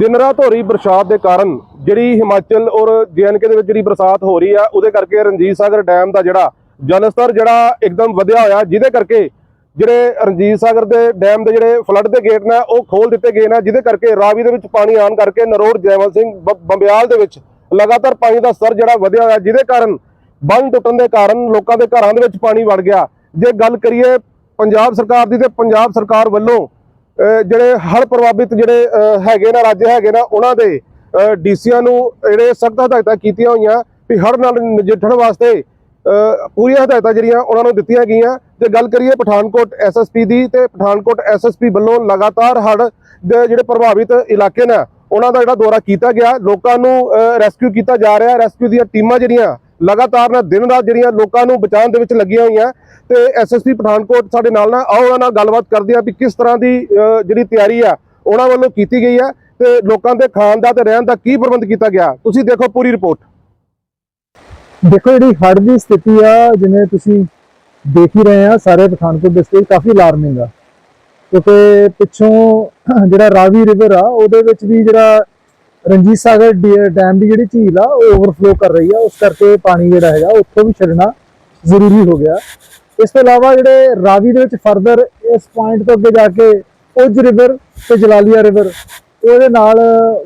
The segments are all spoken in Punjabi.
ਦਿਨ ਰਾਤ ਹੋ ਰਹੀ ਬਰਸਾਤ ਦੇ ਕਾਰਨ ਜਿਹੜੀ ਹਿਮਾਚਲ ਔਰ ਜੇਐਨਕੇ ਦੇ ਵਿੱਚ ਜਿਹੜੀ ਬਰਸਾਤ ਹੋ ਰਹੀ ਆ, ਉਹਦੇ ਕਰਕੇ ਰਣਜੀਤ ਸਾਗਰ ਡੈਮ ਦਾ ਜਿਹੜਾ ਜਲ ਸਤਰ ਜਿਹੜਾ ਇੱਕਦਮ ਵਧਿਆ ਹੋਇਆ, ਜਿਹਦੇ ਕਰਕੇ ਜਿਹੜੇ ਰਣਜੀਤ ਸਾਗਰ ਦੇ ਡੈਮ ਦੇ ਜਿਹੜੇ ਫਲੱਡ ਦੇ ਗੇਟ ਨੇ, ਉਹ ਖੋਲ ਦਿੱਤੇ ਗਏ ਨੇ, ਜਿਹਦੇ ਕਰਕੇ ਰਾਵੀ ਦੇ ਵਿੱਚ ਪਾਣੀ ਆਉਣ ਕਰਕੇ ਨਰੋੜ ਜੈਵਲ ਸਿੰਘ ਬ- ਬੰਬਿਆਲ ਦੇ ਵਿੱਚ ਲਗਾਤਾਰ ਪਾਣੀ ਦਾ ਸਤਰ ਜਿਹੜਾ ਵਧਿਆ ਹੋਇਆ, ਜਿਹਦੇ ਕਾਰਨ ਬੰਨ ਟੁੱਟਣ ਦੇ ਕਾਰਨ ਲੋਕਾਂ ਦੇ ਘਰਾਂ ਦੇ ਵਿੱਚ ਪਾਣੀ ਵੜ ਗਿਆ। ਜੇ ਗੱਲ ਕਰੀਏ ਪੰਜਾਬ ਸਰਕਾਰ ਦੀ ਤੇ ਪੰਜਾਬ ਸਰਕਾਰ ਵੱਲੋਂ ਜਿਹੜੇ ਹੜ੍ਹ ਪ੍ਰਭਾਵਿਤ ਜਿਹੜੇ ਹੈਗੇ ਨਾ, ਰਾਜ ਹੈਗੇ ਨਾ, ਉਹਨਾਂ ਦੇ ਡੀਸੀਆਂ ਨੂੰ ਜਿਹੜੇ ਸਖਤ ਹਦਾਇਤਾਂ ਕੀਤੀਆਂ ਹੋਈਆਂ ਵੀ ਹੜ੍ਹ ਨਾਲ ਨਜਿੱਠਣ ਵਾਸਤੇ ਪੂਰੀਆਂ ਹਦਾਇਤਾਂ ਜਿਹੜੀਆਂ ਉਹਨਾਂ ਨੂੰ ਦਿੱਤੀਆਂ ਗਈਆਂ। ਜੇ ਗੱਲ ਕਰੀਏ ਪਠਾਨਕੋਟ ਐਸਐਸਪੀ ਦੀ ਤੇ ਪਠਾਨਕੋਟ ਐਸਐਸਪੀ ਵੱਲੋਂ ਲਗਾਤਾਰ ਹੜ੍ਹ ਦੇ ਜਿਹੜੇ ਪ੍ਰਭਾਵਿਤ ਇਲਾਕੇ ਨੇ, ਉਹਨਾਂ ਦਾ ਜਿਹੜਾ ਦੌਰਾ ਕੀਤਾ ਗਿਆ, ਲੋਕਾਂ ਨੂੰ ਰੈਸਕਿਊ ਕੀਤਾ ਜਾ ਰਿਹਾ ਰੈਸਕਿਊ ਦੀਆਂ ਟੀਮਾਂ ਜਿਹੜੀਆਂ ਲਗਾਤਾਰ ਨਾ ਦਿਨ ਰਾਤ ਜਿਹੜੀਆਂ ਲੋਕਾਂ ਨੂੰ ਬਚਾਉਣ ਦੇ ਵਿੱਚ ਲੱਗੀਆਂ ਹੋਈਆਂ, ਤੇ ਐਸਐਸਪੀ ਪਠਾਨਕੋਟ ਸਾਡੇ ਨਾਲ ਨਾ ਆਓ, ਉਹਨਾਂ ਨਾਲ ਗੱਲਬਾਤ ਕਰਦੇ ਆ ਵੀ ਕਿਸ ਤਰ੍ਹਾਂ ਦੀ ਜਿਹੜੀ ਤਿਆਰੀ ਆ, ਉਹਨਾਂ ਵੱਲੋਂ ਕੀਤੀ ਗਈ ਹੈ ਤੇ ਲੋਕਾਂ ਦੇ ਖਾਣ ਦਾ ਤੇ ਰਹਿਣ ਦਾ ਕੀ ਪ੍ਰਬੰਧ ਕੀਤਾ ਗਿਆ, ਤੁਸੀਂ ਦੇਖੋ ਪੂਰੀ ਰਿਪੋਰਟ। ਦੇਖੋ ਜਿਹੜੀ ਹੜ੍ਹ ਦੀ ਸਥਿਤੀ ਆ, ਜਿਵੇਂ ਤੁਸੀਂ ਦੇਖ ਹੀ ਰਹੇ ਆ, ਸਾਰੇ ਪਠਾਨਕੋਟ ਡਿਸਟ੍ਰਿਕਟ ਕਾਫੀ ਅਲਾਰਮਿੰਗ ਆ। ਕਿਉਂਕਿ ਪਿੱਛੋਂ ਜਿਹੜਾ ਰਾਵੀ ਰਿਵਰ ਆ, ਉਹਦੇ ਵਿੱਚ ਵੀ ਜਿਹੜਾ ਰਣਜੀਤ ਸਾਗਰ ਡੀ- ਡੈਮ ਦੀ ਜਿਹੜੀ ਝੀਲ ਆ, ਉਹ ਓਵਰਫਲੋ ਕਰ ਰਹੀ ਆ। ਉਸ ਕਰਕੇ ਪਾਣੀ ਜਿਹੜਾ ਹੈਗਾ, ਉੱਥੋਂ ਵੀ ਛੱਡਣਾ ਜ਼ਰੂਰੀ ਹੋ ਗਿਆ। ਇਸ ਤੋਂ ਇਲਾਵਾ ਜਿਹੜੇ ਰਾਵੀ ਦੇ ਵਿੱਚ ਫਰਦਰ ਇਸ ਪੁਆਇੰਟ ਤੋਂ ਅੱਗੇ ਜਾ ਕੇ ਉਜ ਰਿਵਰ ਤੇ ਜਲਾਲੀਆ ਰਿਵਰ ਉਹਦੇ ਨਾਲ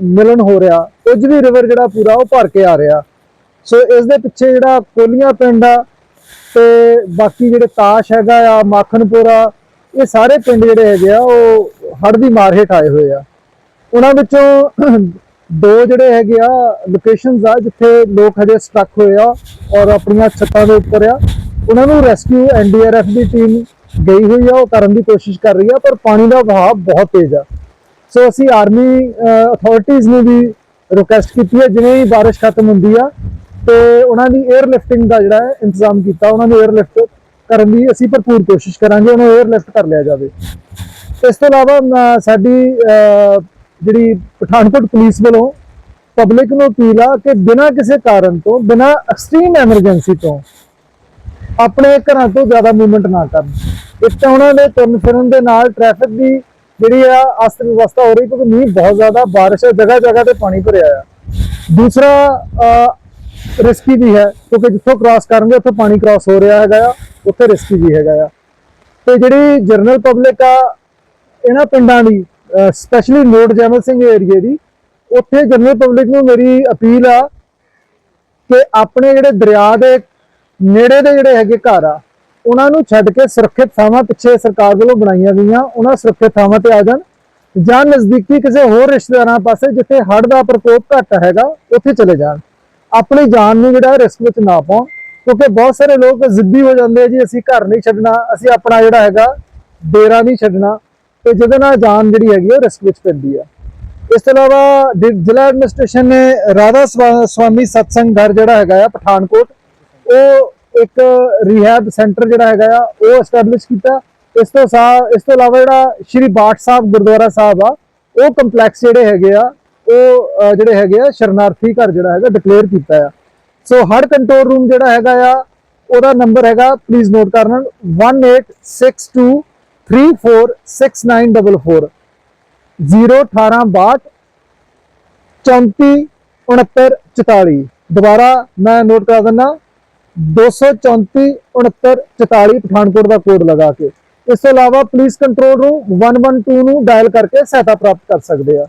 ਮਿਲਣ ਹੋ ਰਿਹਾ। ਉਜ ਵੀ ਰਿਵਰ ਜਿਹੜਾ ਪੂਰਾ, ਉਹ ਭਰ ਕੇ ਆ ਰਿਹਾ। ਸੋ ਇਸ ਦੇ ਪਿੱਛੇ ਜਿਹੜਾ ਕੋਲੀਆਂ ਪਿੰਡ ਆ ਤੇ ਬਾਕੀ ਜਿਹੜੇ ਤਾਸ਼ ਹੈਗਾ ਆ, ਮਾਖਣਪੁਰਾ, ਇਹ ਸਾਰੇ ਪਿੰਡ ਜਿਹੜੇ ਹੈਗੇ ਆ, ਉਹ ਹੜ੍ਹ ਦੀ ਮਾਰ ਹੇਠ ਆਏ ਹੋਏ ਆ। ਉਹਨਾਂ ਵਿੱਚੋਂ ਦੋ ਜਿਹੜੇ ਹੈਗੇ ਆ ਲੋਕੇਸ਼ਨਸ ਆ ਜਿੱਥੇ ਲੋਕ ਹਜੇ ਸਟਕ ਹੋਏ ਆ ਔਰ ਆਪਣੀਆਂ ਛੱਤਾਂ ਦੇ ਉੱਪਰ ਆ। ਉਹਨਾਂ ਨੂੰ ਰੈਸਕਿਊ ਐਨਡੀਆਰਐਫ ਦੀ ਟੀਮ ਗਈ ਹੋਈ ਆ, ਉਹ ਕਰਨ ਦੀ ਕੋਸ਼ਿਸ਼ ਕਰ ਰਹੀ ਆ, ਪਰ ਪਾਣੀ ਦਾ ਵਹਾਅ ਬਹੁਤ ਤੇਜ਼ ਆ। ਸੋ ਅਸੀਂ ਆਰਮੀ ਅਥਾਰਟੀਆਂ ਨੂੰ ਵੀ ਰਿਕੁਐਸਟ ਕੀਤੀ ਹੈ ਜਿਵੇਂ ਹੀ بارش ਖਤਮ ਹੁੰਦੀ ਆ, ਤੇ ਉਹਨਾਂ ਦੀ 에ਅਰ ਲਿਫਟਿੰਗ ਦਾ ਜਿਹੜਾ ਇੰਤਜ਼ਾਮ ਕੀਤਾ, ਉਹਨਾਂ ਨੂੰ 에ਅਰ ਲਿਫਟ ਕਰਨ ਦੀ ਅਸੀਂ ਭਰਪੂਰ ਕੋਸ਼ਿਸ਼ ਕਰਾਂਗੇ, ਉਹਨੂੰ 에ਅਰ ਲਿਫਟ ਕਰ ਲਿਆ ਜਾਵੇ। ਇਸ ਤੋਂ ਇਲਾਵਾ ਸਾਡੀ ਜਿਹੜੀ ਪਠਾਨਕੋਟ ਪੁਲਿਸ ਵੱਲੋਂ ਪਬਲਿਕ ਨੂੰ ਅਪੀਲ ਆ ਕਿ ਬਿਨਾਂ ਕਿਸੇ ਕਾਰਨ ਤੋਂ, ਬਿਨਾਂ ਐਕਸਟ੍ਰੀਮ ਐਮਰਜੈਂਸੀ ਤੋਂ ਆਪਣੇ ਘਰਾਂ ਤੋਂ ਜ਼ਿਆਦਾ ਮੂਵਮੈਂਟ ਨਾ ਕਰਨ। ਇੱਕ ਤਾਂ ਉਹਨਾਂ ਦੇ ਤੁਰਨ ਫਿਰਨ ਦੇ ਨਾਲ ਟ੍ਰੈਫਿਕ ਦੀ ਜਿਹੜੀ ਆ ਅਸਤ ਵਿਵਸਥਾ ਹੋ ਰਹੀ, ਕਿਉਂਕਿ ਮੀਂਹ ਬਹੁਤ ਜ਼ਿਆਦਾ, ਬਾਰਿਸ਼ ਹੈ ਜਗ੍ਹਾ ਜਗ੍ਹਾ ਤੇ ਪਾਣੀ ਭਰਿਆ ਆ। ਦੂਸਰਾ ਰਿਸਕੀ ਵੀ ਹੈ, ਕਿਉਂਕਿ ਜਿੱਥੋਂ ਕ੍ਰਾਸ ਕਰਨਗੇ, ਉੱਥੋਂ ਪਾਣੀ ਕ੍ਰਾਸ ਹੋ ਰਿਹਾ ਹੈਗਾ ਆ, ਉੱਥੇ ਰਿਸਕੀ ਵੀ ਹੈਗਾ ਆ। ਤੇ ਜਿਹੜੀ ਜਨਰਲ ਪਬਲਿਕ ਆ, ਇਹਨਾਂ ਪਿੰਡਾਂ ਦੀ ਸਪੈਸ਼ਲੀ ਨੋਟ ਜੈਮਲ ਸਿੰਘ ਏਰੀਏ ਦੀ, ਉੱਥੇ ਜਨਰਲ ਪਬਲਿਕ ਨੂੰ ਮੇਰੀ ਅਪੀਲ ਆ ਕਿ ਆਪਣੇ ਜਿਹੜੇ ਦਰਿਆ ਦੇ ਨੇੜੇ ਦੇ ਜਿਹੜੇ ਹੈਗੇ ਘਰ ਆ, ਉਹਨਾਂ ਨੂੰ ਛੱਡ ਕੇ ਸੁਰੱਖਿਅਤ ਥਾਵਾਂ ਪਿੱਛੇ ਸਰਕਾਰ ਵੱਲੋਂ ਬਣਾਈਆਂ ਗਈਆਂ, ਉਹਨਾਂ ਸੁਰੱਖਿਅਤ ਥਾਵਾਂ ਤੇ ਆ ਜਾਣ, ਜਾਂ ਨਜ਼ਦੀਕੀ ਕਿਸੇ ਹੋਰ ਰਿਸ਼ਤੇਦਾਰਾਂ ਪਾਸੇ ਜਿੱਥੇ ਹੜ੍ਹ ਦਾ ਪ੍ਰਕੋਪ ਘੱਟ ਹੈਗਾ, ਉੱਥੇ ਚਲੇ ਜਾਣ। ਆਪਣੀ ਜਾਨ ਨੂੰ ਜਿਹੜਾ ਰਿਸਕ ਵਿੱਚ ਨਾ ਪਾਉਣ, ਕਿਉਂਕਿ ਬਹੁਤ ਸਾਰੇ ਲੋਕ ਜ਼ਿੱਦੀ ਹੋ ਜਾਂਦੇ ਜੀ, ਅਸੀਂ ਘਰ ਨਹੀਂ ਛੱਡਣਾ, ਅਸੀਂ ਆਪਣਾ ਜਿਹੜਾ ਹੈਗਾ, ਡੇਰਾ ਨਹੀਂ ਛੱਡਣਾ। ਤੇ ਜਿਹਦੇ ਨਾਲ ਜਾਨ ਜਿਹੜੀ ਹੈਗੀ ਉਹ ਰਿਸਕ ਵਿੱਚ ਪੈਂਦੀ ਆ। ਇਸ ਤੋਂ ਇਲਾਵਾ ਡਿ- ਜ਼ਿਲ੍ਹਾ ਐਡਮਿਨਿਸਟ੍ਰੇਸ਼ਨ ਨੇ ਰਾਧਾ ਸਵਾ- ਸਵਾਮੀ ਸਤਸੰਗ ਘਰ ਜਿਹੜਾ ਹੈਗਾ ਆ ਪਠਾਨਕੋਟ, ਉਹ ਇੱਕ ਰੀਹੈਬ ਸੈਂਟਰ ਜਿਹੜਾ ਹੈਗਾ ਆ, ਉਹ ਐਸਟੈਬਲਿਸ਼ ਕੀਤਾ। ਇਸ ਤੋਂ ਸਾ, ਇਸ ਤੋਂ ਇਲਾਵਾ ਜਿਹੜਾ ਸ਼੍ਰੀ ਬਾਠ ਸਾਹਿਬ ਗੁਰਦੁਆਰਾ ਸਾਹਿਬ ਆ, ਉਹ ਕੰਪਲੈਕਸ ਜਿਹੜੇ ਹੈਗੇ ਆ, ਉਹ ਜਿਹੜੇ ਹੈਗੇ ਆ ਸ਼ਰਨਾਰਥੀ ਘਰ ਜਿਹੜਾ ਹੈਗਾ ਡਿਕਲੇਅਰ ਕੀਤਾ ਆ। ਸੋ ਹਰ ਕੰਟਰੋਲ ਰੂਮ ਜਿਹੜਾ ਹੈਗਾ ਆ, ਉਹਦਾ ਨੰਬਰ ਹੈਗਾ ਪਲੀਜ਼ ਨੋਟ ਕਰਨਾ 1862346944 01862 34 69 44 ਦੁਬਾਰਾ ਮੈਂ ਨੋਟ ਕਰ ਦਿੰਦਾ 234 69 44 ਪਠਾਨਕੋਟ ਦਾ ਕੋਡ ਲਗਾ ਕੇ। ਇਸ ਤੋਂ ਇਲਾਵਾ ਪੁਲਿਸ ਕੰਟਰੋਲ ਰੂਮ 112 ਨੂੰ ਡਾਇਲ ਕਰਕੇ ਸਹਾਇਤਾ ਪ੍ਰਾਪਤ ਕਰ ਸਕਦੇ ਆ।